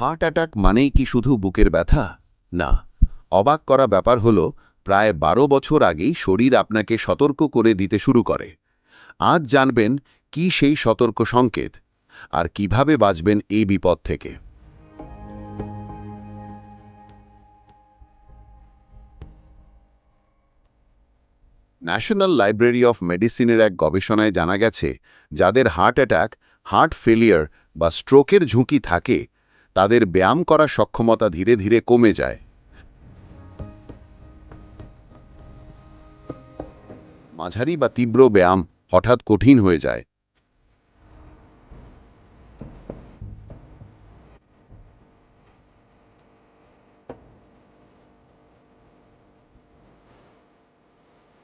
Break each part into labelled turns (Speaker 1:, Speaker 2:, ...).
Speaker 1: Heart attack মানেই কি শুধু বুকের ব্যথা? না। অবাক করা ব্যাপার হল, প্রায় বারো বছর আগেই শরীর আপনাকে সতর্ক করে দিতে শুরু করে। আজ জানবেন কি সেই সতর্ক সংকেত আর কীভাবে বাঁচবেন এই বিপদ থেকে। ন্যাশনাল লাইব্রেরি অফ মেডিসিনের এক গবেষণায় জানা গেছে, যাদের হার্ট অ্যাটাক, হার্ট ফেলিয়ার বা স্ট্রোকের ঝুঁকি থাকে তাদের ব্যায়াম করার সক্ষমতা ধীরে ধীরে কমে যায়। মাঝারি বা তীব্র ব্যায়াম হঠাৎ কঠিন হয়ে যায়।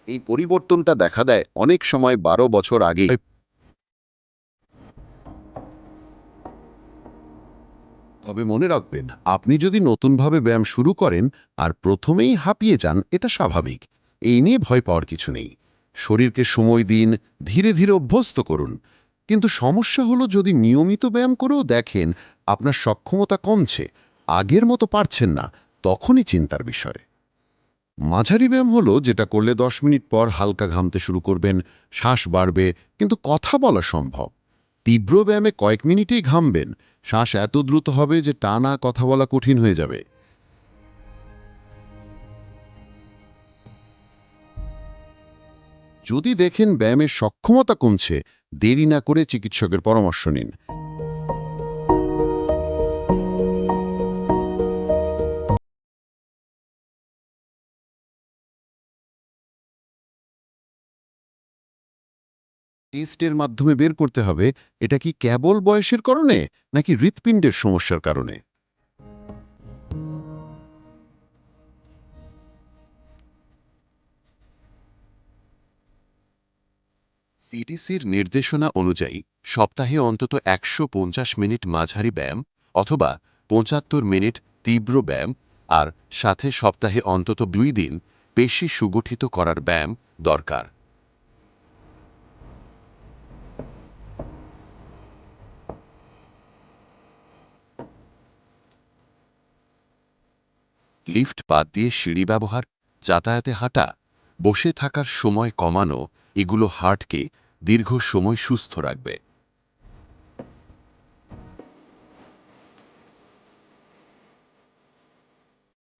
Speaker 1: এই পরিবর্তনটা দেখা দেয় অনেক সময় বারো বছর আগে।
Speaker 2: তবে মনে রাখবেন, আপনি যদি নতুনভাবে ব্যায়াম শুরু করেন আর প্রথমেই হাঁপিয়ে যান, এটা স্বাভাবিক। এই নিয়ে ভয় পাওয়ার কিছু নেই। শরীরকে সময় দিন, ধীরে ধীরে অভ্যস্ত করুন। কিন্তু সমস্যা হলো যদি নিয়মিত ব্যায়াম করেও দেখেন আপনার সক্ষমতা কমছে, আগের মতো পারছেন না, তখনই চিন্তার বিষয়। মাঝারি ব্যায়াম হলো যেটা করলে দশ মিনিট পর হালকা ঘামতে শুরু করবেন, শ্বাস বাড়বে, কিন্তু কথা বলা সম্ভব। তীব্র ব্যায়ামে কয়েক মিনিটেই ঘামবেন। শ্বাস এত দ্রুত হবে যে টানা কথা বলা কঠিন হয়ে যাবে। যদি দেখেন ব্যায়ামের সক্ষমতা কমছে, দেরি না করে চিকিৎসকের পরামর্শ নিন। টেস্টের মাধ্যমে বের করতে হবে, এটা কি কেবল বয়সের কারণে, নাকি হৃৎপিণ্ডের সমস্যার কারণে?
Speaker 3: সিটিসির নির্দেশনা অনুযায়ী, সপ্তাহে অন্তত একশো পঞ্চাশ মিনিট মাঝারি ব্যায়াম অথবা পঁচাত্তর মিনিট তীব্র ব্যায়াম আর সাথে সপ্তাহে অন্তত দুই দিন পেশি সুগঠিত করার ব্যায়াম দরকার। লিফট বাদ দিয়ে সিঁড়ি ব্যবহার, যাতায়াতে হাঁটা, বসে থাকার সময় কমানো, এগুলো হার্টকে দীর্ঘ সময় সুস্থ রাখবে।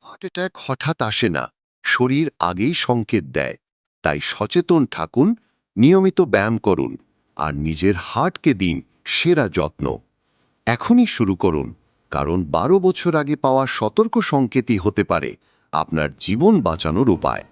Speaker 3: হার্ট অ্যাটাক হঠাৎ আসে না, শরীর আগেই সংকেত দেয়, তাই সচেতন থাকুন, নিয়মিত ব্যায়াম করুন, আর নিজের হার্টকে দিন সেরা যত্ন। এখনই শুরু করুন। কারণ বারো বছর আগে পাওয়া সতর্ক সংকেতই হতে পারে আপনার জীবন বাঁচানোর উপায়।